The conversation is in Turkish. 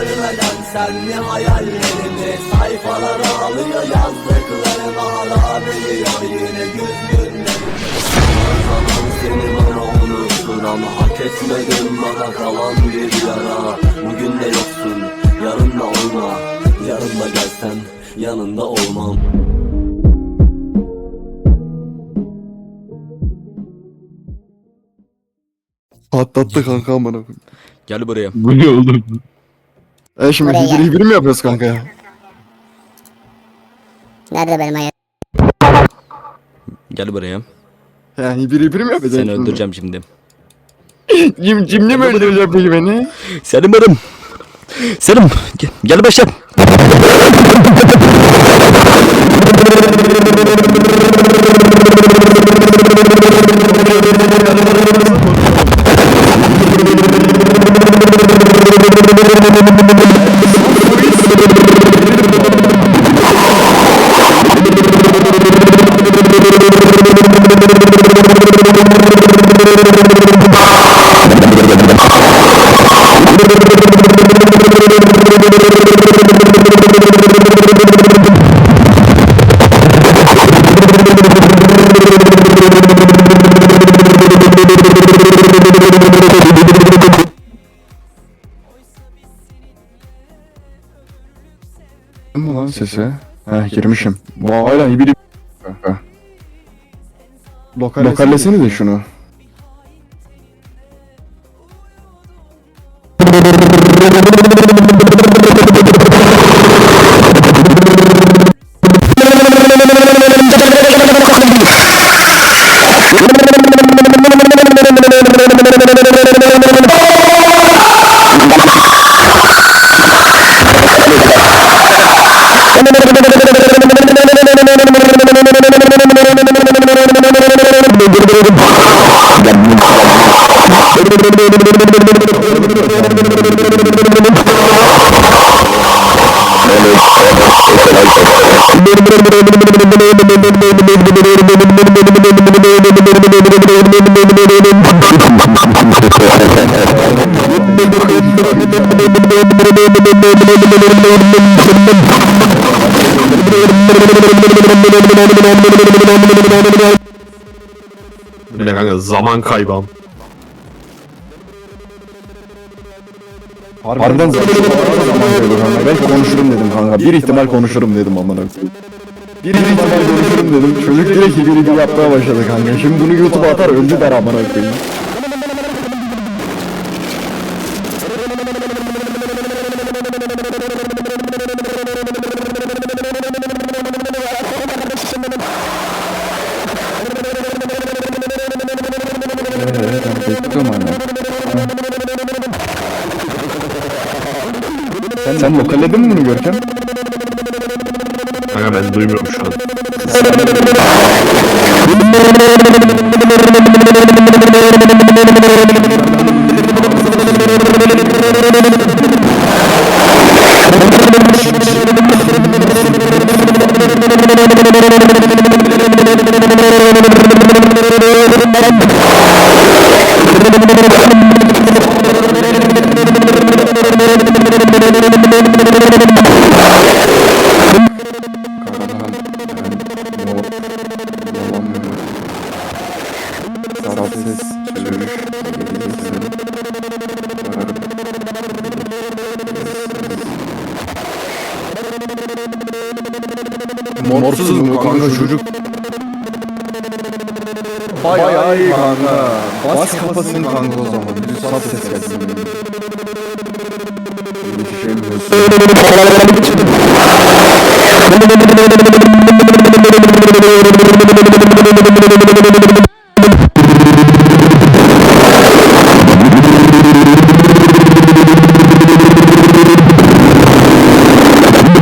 görmeden sen ne hayallerimi Sayfalara alıyor yazdıklarım hala biliyor yine güz günlerim Zaman seni bana unutur ama hak etmedin bana kalan bir yara Bugün de yoksun yarın da olma Yarın da gelsen yanında olmam Patlattı kanka amına koyayım. Gel buraya. Bu ne oğlum? E şimdi Buraya gel. hibiri mi yapıyoruz kanka ya? Nerede benim hayat? Gel buraya. Ya hibiri hibiri mi yapacağız? Seni öldüreceğim şimdi. Cim, cimli mi öldürecek peki beni? Selim benim. Selim gel, gel başla. Ne lan sesi? Heh girmişim. Vay lan hibiri kanka. Lokallesene de şunu. ഗർഭിണി ne kanka zaman kaybam. Harbiden kanka. Belki konuşurum dedim kanka. Bir ihtimal konuşurum dedim amına. Bir ihtimal konuşurum dedim. Çocuk direkt hibiri yapmaya başladı kanka. Şimdi bunu YouTube'a atar öldü der amına koyayım. Sen, sen lokalledin mi bunu Görkem? Kanka ben duymuyorum şu an. Morsuz mu kanka çocuk? Bayağı iyi kanka. Bas kafasını kanka o zaman. Bir sat ses gelsin. Yetişemiyorsun.